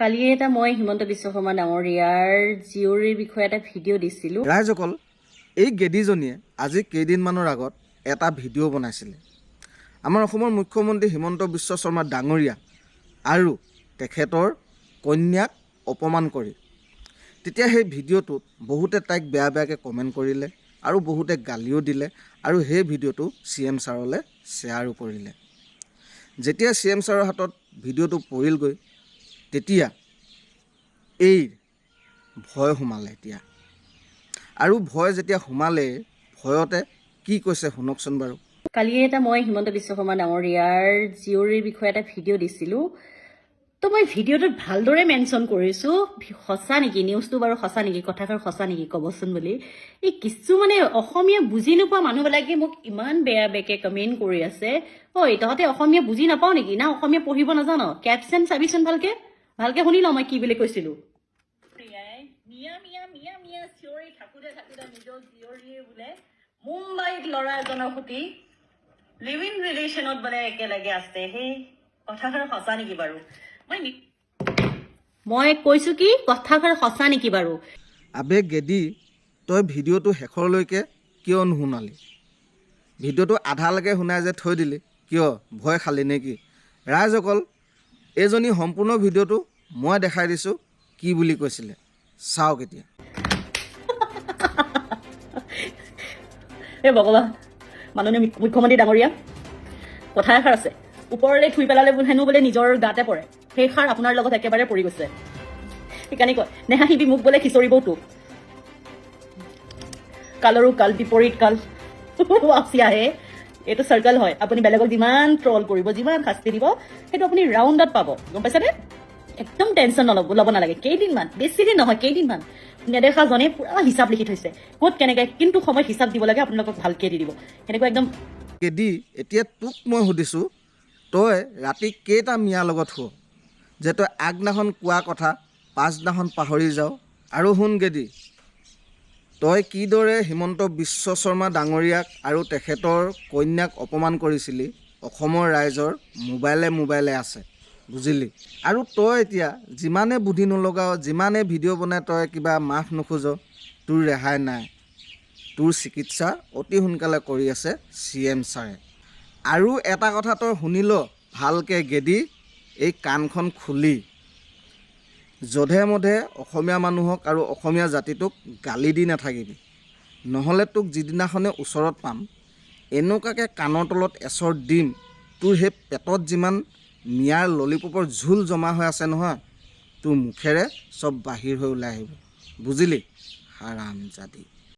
কালি এটা মই হিমন্ত বিশ্ব শৰ্মা ডাঙৰীয়াৰ জীয়ৰীৰ বিষয়ে এটা ভিডিঅ' দিছিলোঁ। ৰাইজসকল এই গেদীজনীয়ে আজি কেইদিনমানৰ আগত এটা ভিডিঅ' বনাইছিলে। আমাৰ অসমৰ মুখ্যমন্ত্ৰী হিমন্ত বিশ্ব শৰ্মা ডাঙৰীয়া আৰু তেখেতৰ কন্যাক অপমান কৰি। তেতিয়া সেই ভিডিঅ'টোত বহুতে তাইক বেয়া বেয়াকৈ কমেণ্ট কৰিলে আৰু বহুতে গালিও দিলে আৰু সেই ভিডিঅ'টো চি এম ছাৰলৈ শ্বেয়াৰো কৰিলে। যেতিয়া চি এম ছাৰৰ হাতত ভিডিঅ'টো পৰিলগৈ তেতিয়া এই ভয় সোমালে এতিয়া। আৰু ভয় যেতিয়া সোমালে ভয়তে কি কৈছে শুনকচোন বাৰু। কালি এটা মই হিমন্ত বিশ্ব শৰ্মা ডাঙৰীয়াৰ জীয়ৰীৰ বিষয়ে এটা ভিডিঅ' দিছিলোঁ। তো মই ভিডিঅ'টোত ভালদৰে মেনশ্যন কৰিছোঁ। সঁচা নেকি? নিউজটো বাৰু সঁচা নেকি? কথাষাৰ সঁচা নেকি? ক'বচোন বুলি। এই কিছুমানে অসমীয়া বুজি নোপোৱা মানুহবিলাকে মোক ইমান বেয়া বেয়াকৈ কমেণ্ট কৰি আছে। ঐ তহঁতে অসমীয়া বুজি নাপাওঁ নেকি? না অসমীয়া পঢ়িব নাজান? কেপশ্যন চাবিচোন ভালকৈ। ভালকৈ শুনি লওঁ মই কি বুলি কৈছিলোঁ। মুম্বাইত ল'ৰা এজনৰ সৈতে লিভ ইন ৰিলেশ্যনত বোলে একেলগে আছে সেই কথাষাৰ সঁচা নেকি বাৰু? মই মই কৈছোঁ কি কথাষাৰ সঁচা নেকি বাৰু? আবে গেদি তই ভিডিঅ'টো শেষৰলৈকে কিয় নুশুনালি? ভিডিঅ'টো আধালৈকে শুনাই যে থৈ দিলি কিয়? ভয় খালি নেকি? ৰাইজসকল এইজনী সম্পূৰ্ণ ভিডিঅ'টো মই দেখাই দিছোঁ, কি বুলি কৈছিলে? চাওক এতিয়া। হে ভগৱান, মাননীয় মুখ্যমন্ত্ৰী ডাঙৰীয়া কথা এষাৰ আছে। ওপৰলৈ থুই পেলালে হেনো বোলে নিজৰ গাতে পৰে। সেই সাৰ আপোনাৰ লগত একেবাৰে পৰি গৈছে। সেইকাৰণে কয় নেহাঁহিবি মোক বোলে খিচৰিবও তোক। কালৰো কাল, বিপৰীত কাল। ৱাপচি আহে এইটো চাৰ্কল হয়। আপুনি বেলেগক যিমান ট্ৰল কৰিব, যিমান শাস্তি দিব, সেইটো আপুনি ৰাউণ্ডত পাব। গম পাইছেনে? একদম টেনশ্যন নল'ব, ল'ব নালাগে। কেইদিনমান বেছি দিন নহয়, কেইদিনমান। নেদেখাজনে পূৰা হিচাপ লিখি থৈছে। ক'ত কেনেকৈ, কিন্তু সময়ত হিচাপ দিব লাগে, আপোনালোকক ভালকৈ দি দিব। সেনেকুৱা একদম গেদি এতিয়া তোক মই সুধিছোঁ, তই ৰাতি কেইটা মিয়াৰ লগত শুৱ? যে তই আগদিনাখন কোৱা কথা, পাছদিনাখন পাহৰি যাওঁ, আৰু শুন গেদি তই কিদৰে হিমন্ত বিশ্ব শৰ্মা ডাঙৰীয়াক আৰু তেখেতৰ কন্যাক অপমান কৰিছিলি, অসমৰ ৰাইজৰ মোবাইলে মোবাইলে আছে। বুজিলি? আৰু তই এতিয়া যিমানে বুদ্ধি নলগাও যিমানে ভিডিঅ' বনাই তই কিবা মাফ নোখোজ তোৰ ৰেহাই নাই। তোৰ চিকিৎসা অতি সোনকালে কৰি আছে চি এম ছাৰে। আৰু এটা কথা তই শুনি ল ভালকৈ গেদি এই কাণখন খুলি। যধে মধে অসমীয়া মানুহক আৰু অসমীয়া জাতিটোক গালি দি নাথাকিবি। নহ'লে তোক যিদিনাখনে ওচৰত পাম এনেকুৱাকৈ কাণৰ তলত এচৰ দিম তোৰ সেই পেটত যিমান মিয়াৰ ললিপপৰ ঝোল জমা হৈ আছে নহয় তোৰ মুখেৰে চব বাহিৰ হৈ ওলাই আহিব। বুজিলি? হাৰাম জাতি